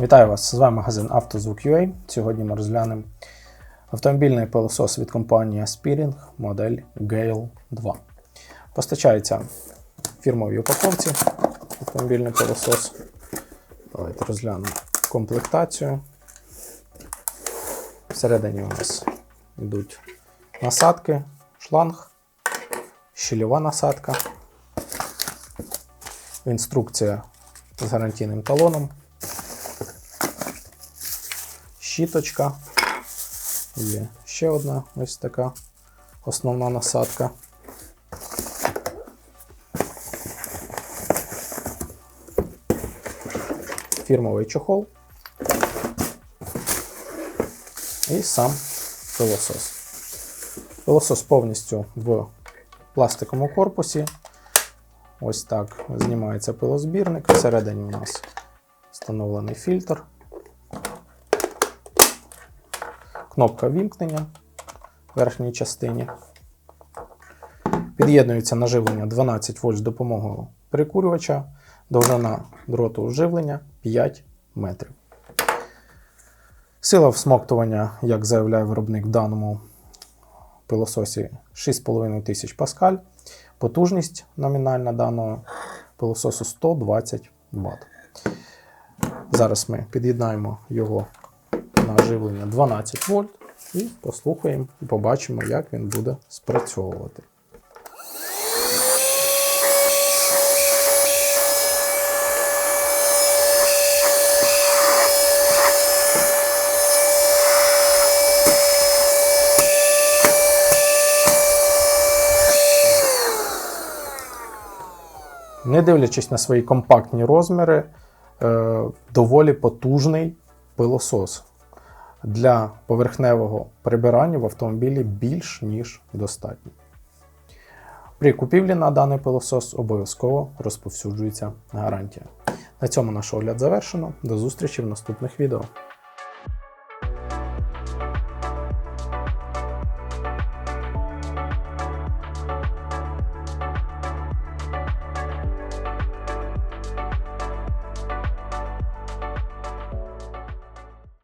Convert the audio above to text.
Вітаю вас! З вами магазин «Автозвук.UA». Сьогодні ми розглянемо автомобільний пилосос від компанії Aspiring модель Gale 2. Постачається в фірмовій упаковці автомобільний пилосос. Давайте розглянемо комплектацію. Всередині у нас йдуть насадки, шланг, щільова насадка, інструкція з гарантійним талоном щіточка. Є ще одна ось така основна насадка. Фірмовий чохол. І сам пилосос. Пилосос повністю в пластиковому корпусі. Ось так знімається пилозбірник. Всередині у нас встановлений фільтр. Кнопка вімкнення в верхній частині. Під'єднується наживлення 12 вольт з допомогою перекурювача, довжина дроту живлення 5 метрів. Сила всмоктування, як заявляє виробник в даному пилососі 6500 паскаль. Потужність номінальна даного пилососу 120 Вт. Зараз ми під'єднаємо його на живлення 12 вольт і послухаємо і побачимо, як він буде спрацьовувати. Не дивлячись на свої компактні розміри, е, доволі потужний пилосос для поверхневого прибирання в автомобілі більш ніж достатньо. При купівлі на даний пилосос обов'язково розповсюджується гарантія. На цьому наш огляд завершено. До зустрічі в наступних відео.